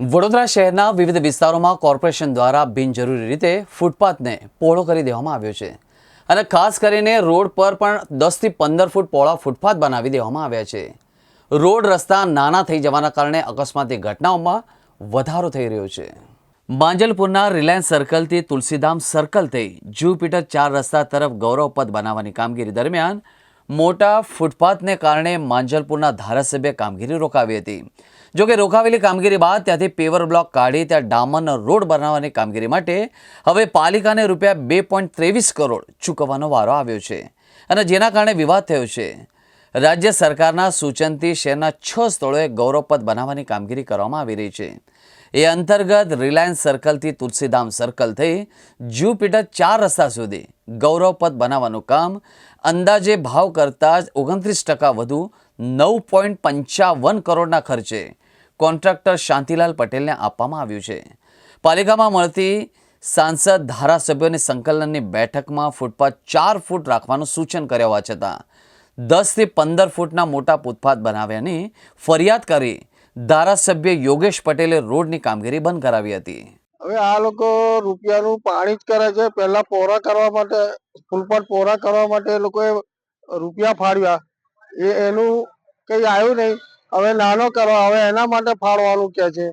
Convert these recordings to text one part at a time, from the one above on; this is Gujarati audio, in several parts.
વડોદરા શહેરના વિવિધ વિસ્તારોમાં કોર્પોરેશન દ્વારા બિનજરૂરી રીતે ફૂટપાથને પહોળો કરી દેવામાં આવ્યો છે. અને ખાસ કરીને રોડ પર પણ દસથી પંદર ફૂટ પહોળા ફૂટપાથ બનાવી દેવામાં આવ્યા છે. રોડ રસ્તા નાના થઈ જવાના કારણે અકસ્માતની ઘટનાઓમાં વધારો થઈ રહ્યો છે. માંજલપુરના રિલાયન્સ સર્કલથી તુલસીધામ સર્કલ થઈ જુપિટર ચાર રસ્તા તરફ ગૌરવપદ બનાવવાની કામગીરી દરમિયાન મોટા ફૂટપાથને કારણે માંજલપુરના ધારાસભ્ય કામગીરી રોકાવી હતી. જોકે રોકાવેલી કામગીરી બાદ ત્યાંથી પેવર બ્લોક કાઢી ત્યાં ડામરનો રોડ બનાવવાની કામગીરી માટે હવે પાલિકાને રૂપિયા બે ત્રેવીસ કરોડ ચૂકવવાનો વારો આવ્યો છે અને જેના કારણે વિવાદ થયો છે. રાજ્ય સરકારના સૂચનથી શહેરના છ સ્થળોએ ગૌરવપદ બનાવવાની કામગીરી કરવામાં આવી રહી છે. એ અંતર્ગત રિલાયન્સ સર્કલથી તુલસીધામ સર્કલ થઈ જુપીટર ચાર રસ્તા સુધી ગૌરવપદ બનાવવાનું કામ અંદાજે ભાવ કરતાં ઓગણત્રીસ ટકા વધુ નવ પોઈન્ટ પંચાવન કરોડના ખર્ચે કોન્ટ્રાક્ટર શાંતિલાલ પટેલને આપવામાં આવ્યું છે. પાલિકામાં મળતી સાંસદ ધારાસભ્યોની સંકલનની બેઠકમાં ફૂટપાથ ચાર ફૂટ રાખવાનું સૂચન કર્યા હોવા છતાં દસથી પંદર ફૂટના મોટા ફૂટપાથ બનાવ્યાની ફરિયાદ કરી ધારાસભ્ય યોગેશ પટેલે રોડની કામગીરી બંધ કરાવી હતી. હવે આ લોકો રૂપિયાનું પાણી જ કરે છે. પહેલા પોરા કરવા માટે ફૂલપાટ પોરા કરવા માટે એ લોકોએ રૂપિયા ફાળવ્યા એ, એનું કઈ આવ્યું નહીં. હવે નાનો કરવા હવે એના માટે ફાળવાનું કે છે.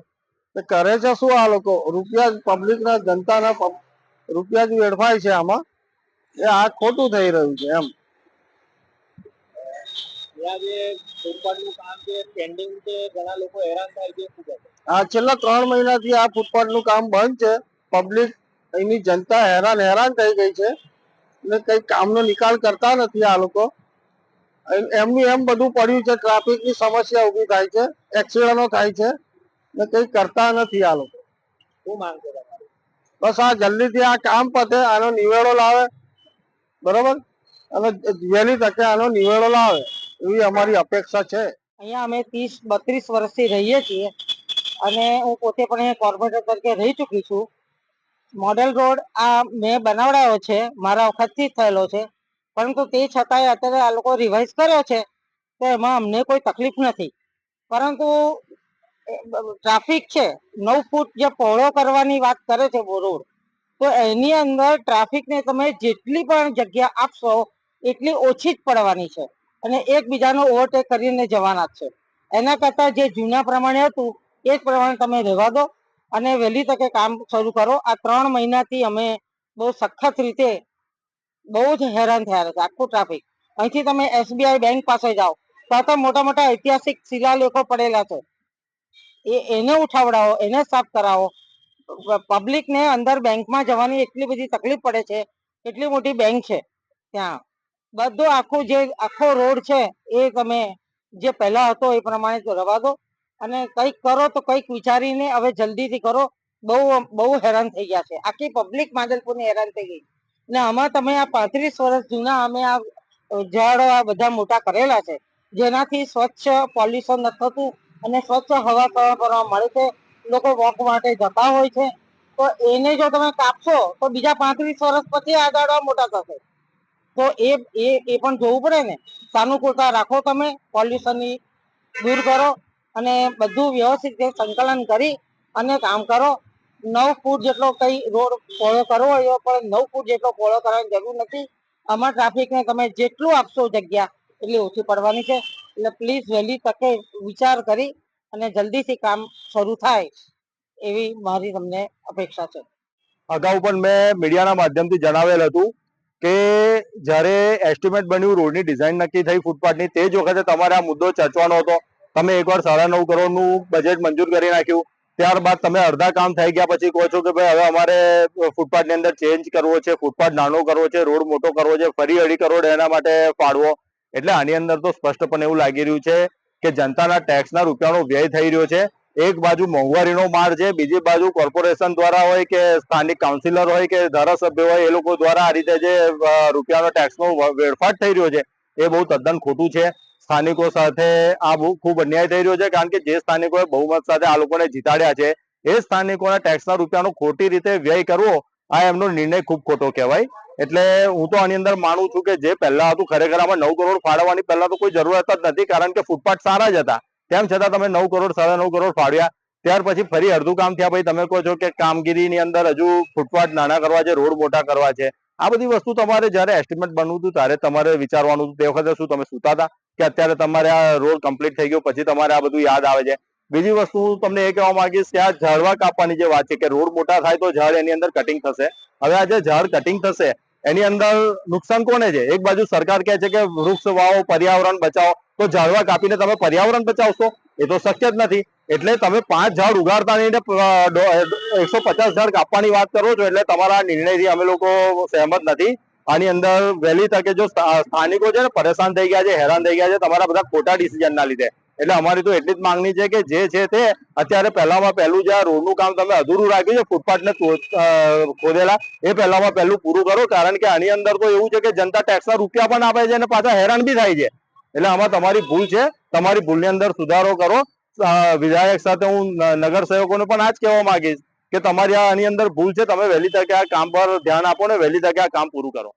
કરે છે શું આ લોકો? રૂપિયા પબ્લિક પબ્લિકના જનતાના રૂપિયા જ વેડફાય છે આમાં. એ આ ખોટું થઈ રહ્યું છે એમ. પેન્ડિંગ છે ઘણા લોકો હેરાન થાય છે? છેલ્લા ત્રણ મહિનાથી આ ફૂટપાથનું કામ બંધ છે. પબ્લિક અહીંની જનતા હેરાન હેરાન થઈ ગઈ છે. ને કઈ કામનો નિકાલ કરતા નથી આ લોકો. એમનું એમ બધું પડ્યું છે ટ્રાફિકની સમસ્યા ઊભી થાય છે એક્સિડન્ટો થાય છે ને કઈ કરતા નથી આ લોકો. શું માંગ છે બસ આ જલ્દીથી આ કામ પતે આનો નિવેડો લાવે. બરોબર? અને વહેલી તકે આનો નિવેડો લાવે એવી અમારી અપેક્ષા છે. અહીંયા અમે ત્રીસ બત્રીસ વર્ષથી રહીએ છીએ. અને હું પોતે પણ અહીંયા કોર્પોરેટર તરીકે રહી ચૂકી છું. મોડેલ રોડ આ મેં બનાવડાયો છે, મારા વખતથી થયેલો છે. પરંતુ તે છતાંય અત્યારે આ લોકો રિવાઇઝ કર્યો છે, તો એમાં અમને કોઈ તકલીફ નથી. પરંતુ ટ્રાફિક છે, નવ ફૂટ જે પહોળો કરવાની વાત કરે છે રોડ, તો એની અંદર ટ્રાફિકને તમે જેટલી પણ જગ્યા આપશો, એટલી ઓછી જ પડવાની છે. અને એકબીજાનો ઓવરટેક કરીને જવાના છે. એના કરતાં જે જૂના પ્રમાણે હતું એ જ પ્રમાણે તમે રહેવા દો અને વહેલી તકે કામ શરૂ કરો. આ ત્રણ મહિનાથી અમે બહુ સખત રીતે બહુ જ હેરાન થયા છે આખું ટ્રાફિક અહીંથી તમે એસબીઆઈ બેંક પાસે જાઓ તો તો મોટા મોટા ઐતિહાસિક શિલાલેખો પડેલા છે. એ એને ઉઠાવડાવો, એને સાફ કરાવો. પબ્લિક ને અંદર બેંકમાં જવાની એટલી બધી તકલીફ પડે છે એટલી મોટી બેંક છે ત્યાં. બધો આખો જે, આખો રોડ છે એ તમે જે પહેલા હતો એ પ્રમાણે રવા દો. અને કંઈક કરો તો કંઈક વિચારીને હવે જલ્દીથી કરો. બહુ બહુ હેરાન થઈ ગયા છે. આખી પબ્લિક માધલપુરની હેરાન થઈ ગઈ. ને આમાં તમે આ પાંત્રીસ વર્ષ જૂના અમે આ ઝાડો આ બધા મોટા કરેલા છે. જેનાથી સ્વચ્છ પોલ્યુશન નથી થતું અને સ્વચ્છ હવા કરવા મળે છે. લોકો વોક માટે જતા હોય છે. તો એને જો તમે કાપશો તો બીજા પાંત્રીસ વર્ષ પછી આ ઝાડવા મોટા થશે. તો એ એ એ પણ જોવું પડે ને. સાનુકૂળતા રાખો તમે. પોલ્યુશનની દૂર કરો. અને બધું વ્યવસ્થિત સંકલન કરી અને કામ કરો. નવ ફૂટ જેટલો કઈ રોડ પહોળો કરવો હોય પણ નવ ફૂટ જેટલો પહોળો કરવાની જરૂર નથી. આમાં ટ્રાફિકને તમે જેટલું આપશો જગ્યા એટલી ઓછી પડવાની છે. એટલે પ્લીઝ વહેલી તકે વિચાર કરી અને જલ્દીથી કામ શરૂ થાય એવી મારી તમને અપેક્ષા છે. અગાઉ પણ મેં મીડિયાના માધ્યમથી જણાવેલ હતું કે જ્યારે એસ્ટિમેટ બન્યું રોડની ડિઝાઇન નક્કી થઈ ફૂટપાથની તે જ વખતે તમારે આ મુદ્દો ચર્ચવાનો હતો. તમે એકવાર સાડા નવ કરોડનું બજેટ મંજૂર કરી નાખ્યું. ત્યારબાદ તમે અડધા કામ થઈ ગયા પછી કહો છો કે ભાઈ હવે અમારે ફૂટપાથની અંદર ચેન્જ કરવો છે ફૂટપાથ નાનો કરવો છે, રોડ મોટો કરવો છે, ફરી અઢી કરોડ એના માટે ફાળવો. એટલે આની અંદર તો સ્પષ્ટપણે એવું લાગી રહ્યું છે કે જનતાના ટેક્સના રૂપિયાનો વ્યય થઈ રહ્યો છે. એક બાજુ મોંઘવારીનો માર છે, બીજી બાજુ કોર્પોરેશન દ્વારા હોય કે સ્થાનિક કાઉન્સિલર હોય કે ધારાસભ્ય હોય, એ લોકો દ્વારા આ રીતે જે રૂપિયાનો ટેક્સનો વેડફાટ થઈ રહ્યો છે, એ બહુ તદ્દન ખોટું છે. સ્થાનિકો સાથે આ ખૂબ અન્યાય થઈ રહ્યો છે, કારણ કે જે સ્થાનિકોએ બહુમત સાથે આ લોકોને જીતાડ્યા છે, એ સ્થાનિકોના ટેક્સના રૂપિયાનો ખોટી રીતે વ્યય કરવો, આ એમનો નિર્ણય ખૂબ ખોટો કહેવાય. એટલે હું તો આની અંદર માનું છું કે જે પહેલા હતું, ખરેખર આમાં નવ કરોડ ફાળવવાની પહેલા તો કોઈ જરૂરત જ નથી, કારણ કે ફૂટપાથ સારા જ હતા. તેમ છતાં તમે નવ કરોડ, સાડા નવ કરોડ ફાળવ્યા. ત્યાર પછી ફરી અડધું કામ થયા પછી તમે કહો છો કે કામગીરીની અંદર હજુ ફૂટપાથ નાના કરવા છે, રોડ મોટા કરવા છે. આ બધી વસ્તુ તમારે જ્યારે એસ્ટિમેટ બનવું હતું ત્યારે તમારે વિચારવાનું હતું. તે વખતે શું તમે સુતા હતા? કે અત્યારે તમારે આ રોડ કમ્પ્લીટ થઈ ગયો, પછી તમારે આ બધું યાદ આવે છે. બીજી વસ્તુ હું તમને એ કહેવા માંગીશ કે આ ઝાડવા કાપવાની જે વાત છે કે રોડ મોટા થાય તો ઝાડ એની અંદર કટિંગ થશે. હવે આ જે ઝાડ કટિંગ થશે, એની અંદર નુકસાન કોને છે? એક બાજુ સરકાર કહે છે કે વૃક્ષ વાવો, પર્યાવરણ બચાવો. તો ઝાડવા કાપીને તમે પર્યાવરણ બચાવશો? એ તો શક્ય જ નથી. એટલે તમે પાંચ ઝાડ ઉગાડતા નહીં એકસો પચાસ ઝાડ કાપવાની વાત કરો છો એટલે તમારા નિર્ણયથી અમે લોકો સહેમત નથી. આની અંદર વહેલી તકે જો સ્થાનિકો છે ને પરેશાન થઈ ગયા છે, હેરાન થઈ ગયા છે, તમારા બધા ખોટા ડિસિઝનના લીધે. એટલે અમારી તો એટલી જ માંગણી છે કે જે છે તે અત્યારે પહેલામાં પહેલું જે આ રોડનું કામ તમે અધૂરું રાખ્યું છે, ફૂટપાથને ખોદેલા, એ પહેલામાં પહેલું પૂરું કરો. કારણ કે આની અંદર તો એવું છે કે જનતા ટેક્સના રૂપિયા પણ આપે છે અને પાછા હેરાન બી થાય છે. એટલે આમાં તમારી ભૂલ છે. તમારી ભૂલની અંદર સુધારો કરો. વિધાયક સાથે હું નગર સેવકોને પણ આ જ કહેવા માંગીશ કે તમારી આની અંદર ભૂલ છે. તમે વહેલી તકે આ કામ પર ધ્યાન આપો ને વહેલી તકે આ કામ પૂરું કરો.